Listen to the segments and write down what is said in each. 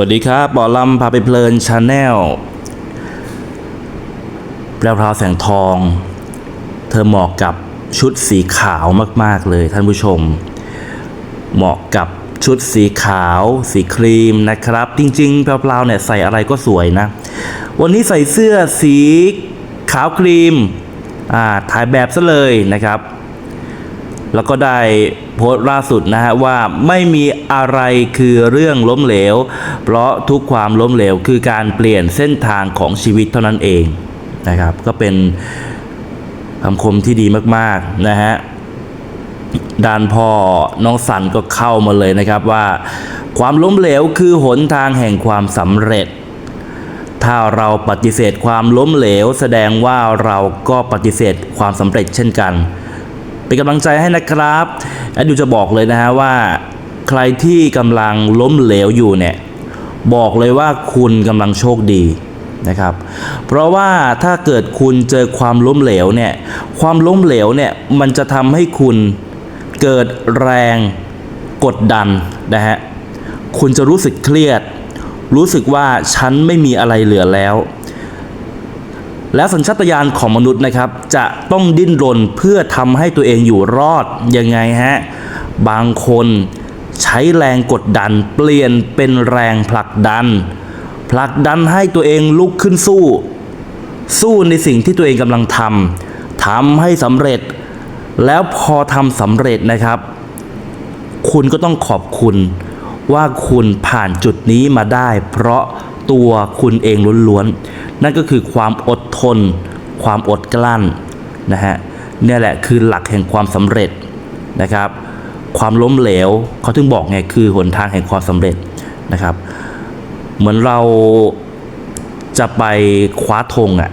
วัสดีครับบอลำพาไปเพลินชาแนลแปลวพราวแสงทอง เธอเหมาะกับชุดสีขาวมาก ๆ เลยท่านผู้ชม เหมาะกับชุดสีขาว สีครีมนะครับ จริง ๆแพรวๆเนี่ยใส่อะไรก็สวยนะ วันนี้ใส่เสื้อสีขาวครีม อ่าถ่ายแบบซะเลยนะครับ แล้วก็ได้โพสต์ล่าสุดนะฮะว่าไม่มีอะไรคือเรื่องล้มเหลว เพราะทุกความล้มเหลวคือการเปลี่ยนเส้นทางของชีวิตเท่านั้นเองนะครับ ก็เป็นคำคมที่ดีมากๆนะฮะด้านพ่อน้องสันก็เข้ามาเลยนะครับว่า ความล้มเหลวคือหนทางแห่งความสำเร็จ ถ้าเราปฏิเสธความล้มเหลว แสดงว่าเราก็ปฏิเสธความสำเร็จเช่นกัน เป็นกำลังใจให้นะครับแอดยูจะบอกเลยนะฮะว่า ใครที่กำลังล้มเหลวอยู่เนี่ยบอกเลยว่าคุณกำลังโชคดีนะครับ เพราะว่าถ้าเกิดคุณเจอความล้มเหลวเนี่ยความล้มเหลวเนี่ยมันจะทำให้คุณเกิดแรงกดดันนะฮะคุณจะรู้สึกเครียด รู้สึกว่าฉันไม่มีอะไรเหลือแล้ว และสัญชาตญาณของมนุษย์นะครับ จะต้องดิ้นรนเพื่อทำให้ตัวเองอยู่รอดยังไงฮะ บางคนใช้แรงกดดันเปลี่ยนเป็นแรงผลักดัน ผลักดันให้ตัวเองลุกขึ้นสู้ สู้ในสิ่งที่ตัวเองกำลังทำทำให้สำเร็จ แล้วพอทำสำเร็จนะครับ คุณก็ต้องขอบคุณว่าคุณผ่านจุดนี้มาได้ เพราะตัวคุณเองล้วนๆ นั่นก็คือความอดทน ความอดกลั้นนะฮะเนี่ยแหละคือหลักแห่งความสำเร็จนะครับ ความล้มเหลวเขาถึงบอกไงคือหนทางแห่งความสำเร็จนะครับ เหมือนเราจะไปคว้าธงอะ่ะ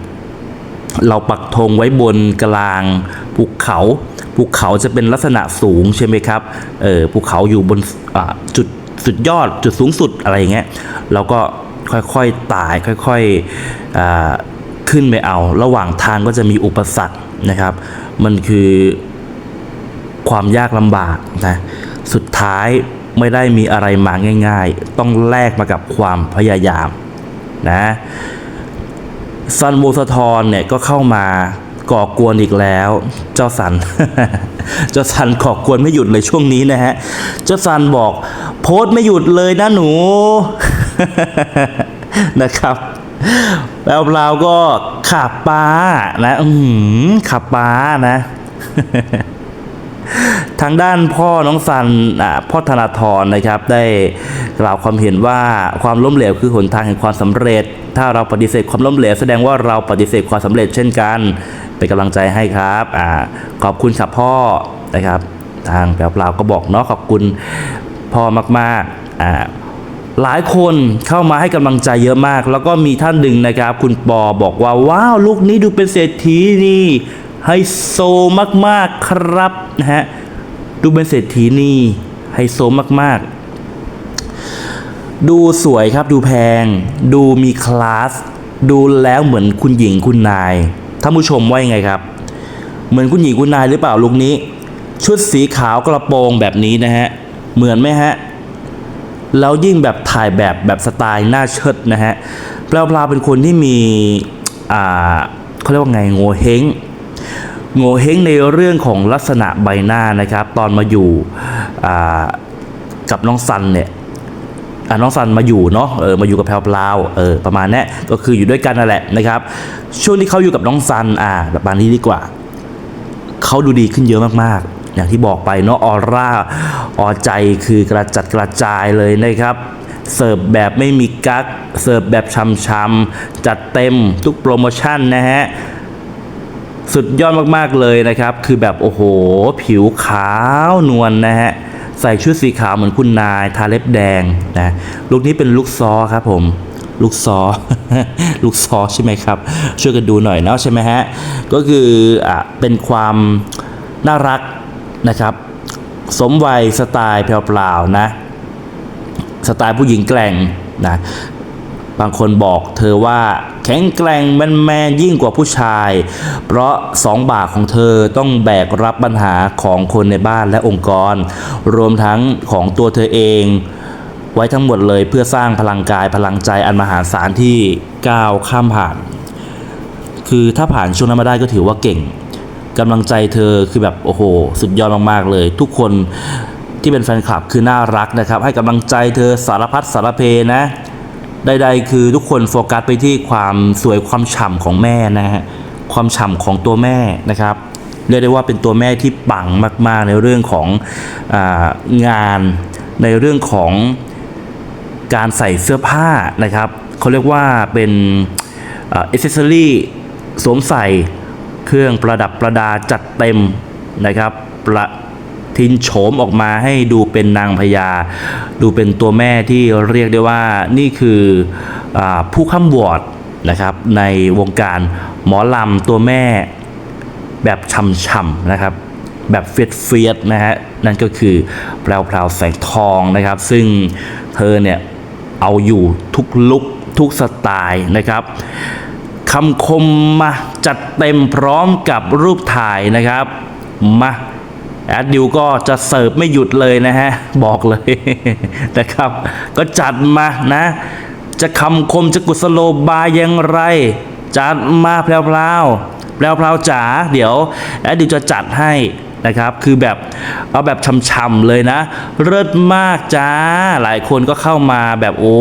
เราปักธงไว้บนกลางภูเขาภูเขาจะเป็นลักษณะสูงใช่ไหมครับเออภูเขาอยู่บนจุดสุดยอดจุดสูงสุดอะไรอย่างเงี้ยเราก็ ค่อยๆไต่ค่อยๆอขึ้นไปเอา ระหว่างทางก็จะมีอุปสรรคนะครับ มันคือความยากลำบากนะสุดท้ายไม่ได้มีอะไรมาง่าย ๆ ต้องแลกมากับความพยายามนะซันโบสะทอนเนี่ยก็เข้ามาก่อกวนอีกแล้ว เจ้าสัน เจ้าสันก่อกวนไม่หยุดเลยช่วงนี้นะฮะ เจ้าสันบอก โพสต์ไม่หยุดเลยนะหนู นะครับแล้วเราก็ขับป้านะอืขับป้านะ ทางด้านพ่อน้องสันอ่าพ่อธนาธรนะครับ ได้กล่าวความเห็นว่าความล้มเหลวคือหนทางแห่งความสำเร็จ ถ้าเราปฏิเสธความล้มเหลวแสดงว่าเราปฏิเสธความสำเร็จเช่นกัน เป็นกำลังใจให้ครับอขอบคุณครับพ่อนะครับ ทางแปลเปล่าก็บอกเนาะขอบคุณพ่อมากๆอ่า หลายคนเข้ามาให้กำลังใจเยอะมาก แล้วก็มีท่านหนึ่งนะครับ คุณปอบอกว่าว้าวลูกนี้ดูเป็นเศรษฐีนี่ไฮโซมากๆครับนะฮะดูเป็นเศรษฐีนี่ไฮโซมากๆ ดูสวยครับดูแพง ดูมีคลาส ดูแล้วเหมือนคุณหญิงคุณนายท่านผู้ชมว่ายังไงครับ เหมือนคุณหญิงคุณนายหรือเปล่าลูกนี้ ชุดสีขาวกระโปรงแบบนี้นะฮะเหมือนไหมฮะ แล้วยิ่งแบบถ่ายแบบแบบสไตล์หน้าเชิดนะฮะแปลวาเป็นคนที่มีอ่าเขาเรียกว่าไงโงเฮงโงเฮงในเรื่องของลักษณะใบหน้านะครับ ตอนมาอยู่อ่ากับน้องซันเนี่ยอะน้องซันมาอยู่เนาะเออมาอยู่กับแพลวพลาวเออประมาณนี้ก็คืออยู่ด้วยกันนั่นแหละนะครับ ช่วงที่เขาอยู่กับน้องซันอ่าแบบนี้ดีกว่าเขาดูดีขึ้นเยอะมากๆ อย่างที่บอกไปเนาะออร่าออใจคือกระจัดกระจายเลยนะครับเสิร์ฟแบบไม่มีกักเสิร์ฟแบบช้ำๆจัดเต็มทุกโปรโมชั่นนะฮะสุดยอดมากๆเลยนะครับ คือแบบโอ้โห ผิวขาวนวลนะฮะ ใส่ชุดสีขาวเหมือนคุณนายทาเล็บแดงนะลุคนี้เป็นลุคซอครับผมลูกซอลูกซอใช่ไหมครับ ช่วยกันดูหน่อยเนาะใช่ไหมฮะ ก็คืออะเป็นความน่ารัก นะครับ สมวัยสไตล์เปล่าๆนะ สไตล์ผู้หญิงแกร่งนะบางคนบอกเธอว่าแข็งแกร่งแมนแมนยิ่งกว่าผู้ชาย เพราะสองบาทของเธอต้องแบกรับปัญหาของคนในบ้านและองค์กร รวมทั้งของตัวเธอเอง ไว้ทั้งหมดเลยเพื่อสร้างพลังกายพลังใจอันมหาศาลที่ก้าวข้ามผ่าน คือถ้าผ่านช่วงนั้นมาได้ก็ถือว่าเก่ง กำลังใจเธอคือแบบโอ้โห สุดยอดมากๆเลย ทุกคนที่เป็นแฟนคลับคือน่ารักนะครับ ให้กำลังใจเธอสารพัดสารเพนะใดๆคือทุกคนโฟกัสไปที่ความสวยความฉ่ำของแม่นะฮะความฉ่ำของตัวแม่นะครับเรียกได้ว่าเป็นตัวแม่ที่ปังมาก ๆ ในเรื่องของอางานในเรื่องของการใส่เสื้อผ้านะครับเขาเรียกว่าเป็นเอเซสซอรี่สวมใส่ เครื่องประดับประดาจัดเต็มนะครับประทินโฉมออกมาให้ดูเป็นนางพญาดูเป็นตัวแม่ที่เรียกได้ว่านี่คืออผู้ข้ามวอร์ดนะครับในวงการหมอลำตัวแม่แบบช่ำๆนะครับ แบบเฟียดเฟียดๆนะฮะนั่นก็คือแพรวพราวแสงทองนะครับ ซึ่งเธอเนี่ยเอาอยู่ทุกลุกทุกสไตล์นะครับ คำคมมาจัดเต็มพร้อมกับรูปถ่ายนะครับมาแอดดิวก็จะเสิร์ฟไม่หยุดเลยนะฮะ บอกเลยนะครับ ก็จัดมานะ จะคำคมจะกุศโลบายอย่างไร จัดมาแพรวพราวแพรวพราวจ๋าเดี๋ยวแอดดิวจะจัดให้นะครับ คือแบบเอาแบบช่ำๆเลยนะ เลิศมากจ้า หลายคนก็เข้ามาแบบโอ้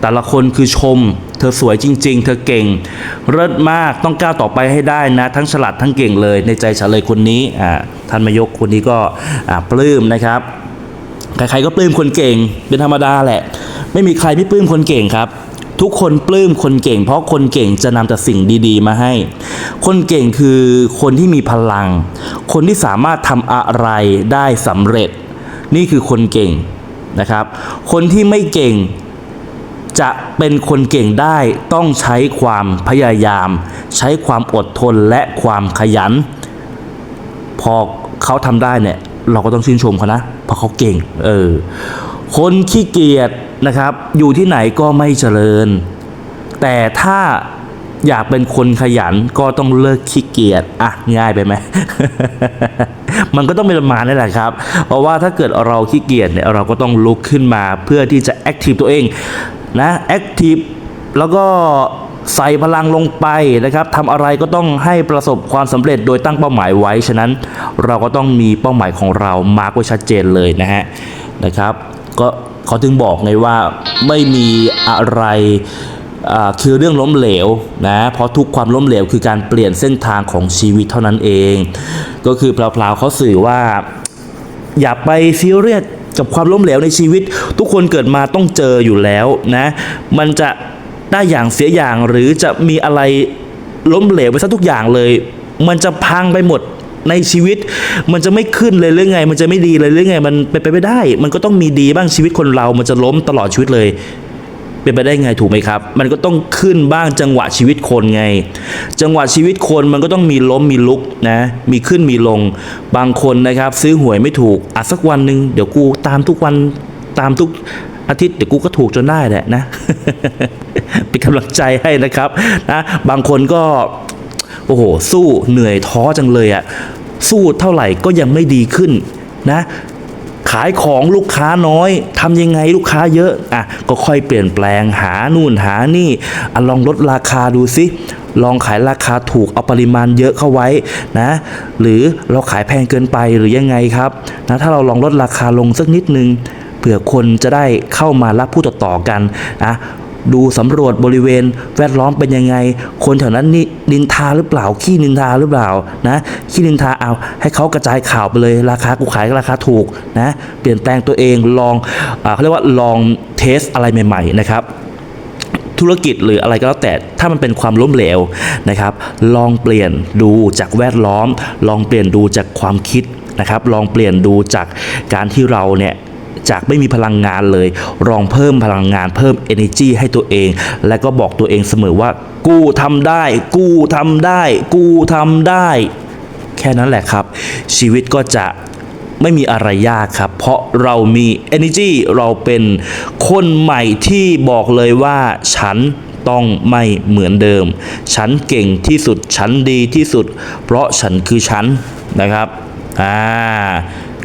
แต่ละคนคือชม เธอสวยจริง ๆ เธอเก่ง เลิศมากต้องก้าวต่อไปให้ได้นะ ทั้งฉลาดทั้งเก่งเลย ในใจฉันเลยคนนี้อ่าท่านมายกคนนี้ก็อ่าปลื้มนะครับใครๆก็ปลื้มคนเก่งเป็นธรรมดาแหละ ไม่มีใครไม่ปลื้มคนเก่งครับ ทุกคนปลื้มคนเก่ง เพราะคนเก่งจะนำแต่สิ่งดีๆ มาให้ คนเก่งคือคนที่มีพลัง คนที่สามารถทำอะไรได้สำเร็จ นี่คือคนเก่งนะครับ คนที่ไม่เก่ง จะเป็นคนเก่งได้ต้องใช้ความพยายาม ใช้ความอดทนและความขยัน พอเขาทำได้เนี่ย เราก็ต้องชื่นชมเขานะเพราะเขาเก่ง เออ คนขี้เกียจนะครับ อยู่ที่ไหนก็ไม่เจริญ แต่ถ้าอยากเป็นคนขยันก็ต้องเลิกขี้เกียจอะง่ายไปไหม มันก็ต้องเป็นประมาณนั่แหละครับ เพราะว่าถ้าเกิดเราขี้เกียจเนี่ยเราก็ต้องลุกขึ้นมาเพื่อที่จะแอคทีฟตัวเอง นะแอคทีฟแล้วก็ใส่พลังลงไปนะครับทำอะไรก็ต้องให้ประสบความสำเร็จโดยตั้งเป้าหมายไว้ ฉะนั้นเราก็ต้องมีเป้าหมายของเรามาร์กไว้ชัดเจนเลยนะฮะนะครับก็เขาถึงบอกไงว่าไม่มีอะไรคือเรื่องล้มเหลวนะเพราะทุกความล้มเหลวคือการเปลี่ยนเส้นทางของชีวิตเท่านั้นเอง ก็คือเพลาๆเขาสื่อว่า อย่าไปซีเรียส กับความล้มเหลวในชีวิต ทุกคนเกิดมาต้องเจออยู่แล้วนะมันจะได้อย่างเสียอย่างหรือจะมีอะไรล้มเหลวไปซะทุกอย่างเลย มันจะพังไปหมดในชีวิต มันจะไม่ขึ้นเลยหรือไง มันจะไม่ดีเลยหรือไง มันเป็นไปไม่ได้ มันก็ต้องมีดีบ้างชีวิตคนเรา มันจะล้มตลอดชีวิตเลย เป็นไปได้ไงถูกไหมครับ มันก็ต้องขึ้นบ้างจังหวะชีวิตคนไง จังหวะชีวิตคนมันก็ต้องมีล้มมีลุกนะมีขึ้นมีลง บางคนนะครับ ซื้อหวยไม่ถูกอะสักวันหนึ่งเดี๋ยวกูตามทุกวันตามทุกอาทิตย์เดี๋ยวกูก็ถูกจนได้แหละนะเป็นกำลังใจให้นะครับนะบางคนก็โอ้โหสู้เหนื่อยท้อจังเลยอะสู้เท่าไหร่ก็ยังไม่ดีขึ้นนะ ขายของลูกค้าน้อยทำยังไงลูกค้าเยอะอะก็ค่อยเปลี่ยนแปลงหานู่นหานี่อะลองลดราคาดูสิลองขายราคาถูกเอาปริมาณเยอะเข้าไว้นะ หรือเราขายแพงเกินไปหรือยังไงครับนะถ้าเราลองลดราคาลงสักนิดนึงเผื่อคนจะได้เข้ามารับผู้ต่อๆกันนะ ดูสำรวจบริเวณแวดล้อมเป็นยังไง คนแถวนั้นนี่นินทาหรือเปล่า ขี้นินทาหรือเปล่านะขี้นินทาเอาให้เขากระจายข่าวไปเลยราคากูขายราคาถูกนะเปลี่ยนแปลงตัวเองลองอเขาเรียกว่าลองเทสอะไรใหม่ ๆ นะครับธุรกิจหรืออะไรก็แล้วแต่ถ้ามันเป็นความล้มเหลวนะครับ ลองเปลี่ยนดูจากแวดล้อม ลองเปลี่ยนดูจากความคิดนะครับ ลองเปลี่ยนดูจากการที่เราเนี่ย จากไม่มีพลังงานเลยลองเพิ่มพลังงานเพิ่ม energy ให้ตัวเอง และก็บอกตัวเองเสมอว่า กูทำได้ กูทำได้ กูทำได้ แค่นั้นแหละครับ ชีวิตก็จะไม่มีอะไรยากครับ เพราะเรามี energy เราเป็นคนใหม่ที่บอกเลยว่าฉันต้องไม่เหมือนเดิม ฉันเก่งที่สุด ฉันดีที่สุด เพราะฉันคือฉันนะครับ อ่า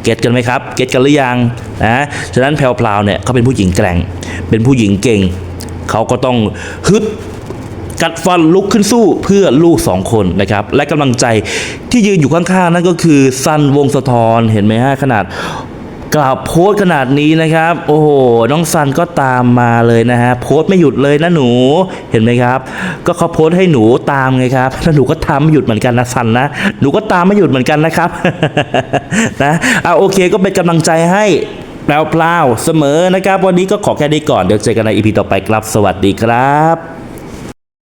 เก็ตกันไหมครับ เก็ตกันหรือยังนะฉะนั้นแพลวพราวเนี่ยเขาเป็นผู้หญิงแกร่ง เป็นผู้หญิงเก่ง เขาก็ต้องฮึดกัดฟันลุกขึ้นสู้เพื่อลูกสองคนนะครับ และกำลังใจที่ยืนอยู่ข้างๆ นั่นก็คือซันวงสะทอนเห็นไหมฮะขนาด กล่าวโพสต์ขนาดนี้นะครับ โอ้โห น้องซันก็ตามมาเลยนะฮะ โพสต์ไม่หยุดเลยนะหนู เห็นไหมครับ ก็เขาโพสต์ให้หนูตามไงครับ แล้วหนูก็ตามไม่หยุดเหมือนกันนะซันนะ หนูก็ตามไม่หยุดเหมือนกันนะครับ นะอะโอเคก็เป็นกำลังใจให้แปลวๆเสมอนะครับ วันนี้ก็ขอแค่นี้ก่อน เดี๋ยวเจอกันในอีพีต่อไปครับ สวัสดีครับ